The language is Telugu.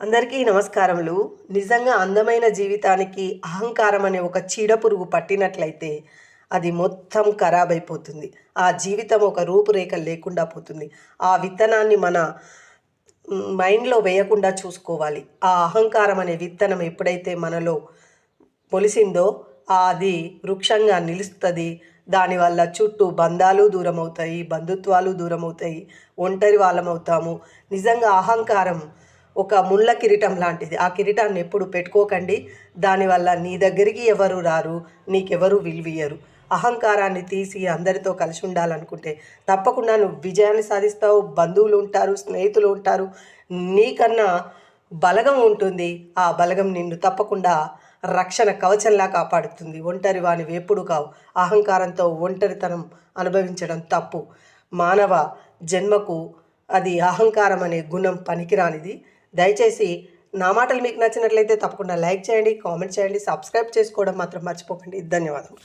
అందరికీ నమస్కారములు. నిజంగా అందమైన జీవితానికి అహంకారం అనే ఒక చీడపురుగు పట్టినట్లయితే అది మొత్తం ఖరాబ్ అయిపోతుంది. ఆ జీవితం ఒక రూపురేఖ లేకుండా పోతుంది. ఆ విత్తనాన్ని మన మైండ్లో వేయకుండా చూసుకోవాలి. ఆ అహంకారం అనే విత్తనం ఎప్పుడైతే మనలో మొలిసిందో అది వృక్షంగా నిలుస్తుంది. దానివల్ల చుట్టూ బంధాలు దూరం అవుతాయి బంధుత్వాలు దూరం అవుతాయి ఒంటరి వాళ్ళం అవుతాము నిజంగా అహంకారం ఒక ముళ్ళ కిరీటం లాంటిది. ఆ కిరీటాన్ని ఎప్పుడు పెట్టుకోకండి. దానివల్ల నీ దగ్గరికి ఎవరు రారు నీకెవరు విలువియ్యరు. అహంకారాన్ని తీసి అందరితో కలిసి ఉండాలనుకుంటే తప్పకుండా నువ్వు విజయాన్ని సాధిస్తావు బంధువులు ఉంటారు స్నేహితులు ఉంటారు. నీకన్నా బలగం ఉంటుంది. ఆ బలగం నిన్ను తప్పకుండా రక్షణ కవచంలా కాపాడుతుంది. ఒంటరి వాని వేపుడు కావు. అహంకారంతో ఒంటరితనం అనుభవించడం తప్పు. మానవ జన్మకు అది అహంకారం అనే గుణం పనికిరానిది. దయచేసి నా మాటలు మీకు నచ్చినట్లయితే తప్పకుండా లైక్ చేయండి కామెంట్ చేయండి సబ్స్క్రైబ్ చేసుకోవడం మాత్రం మర్చిపోకండి. ధన్యవాదం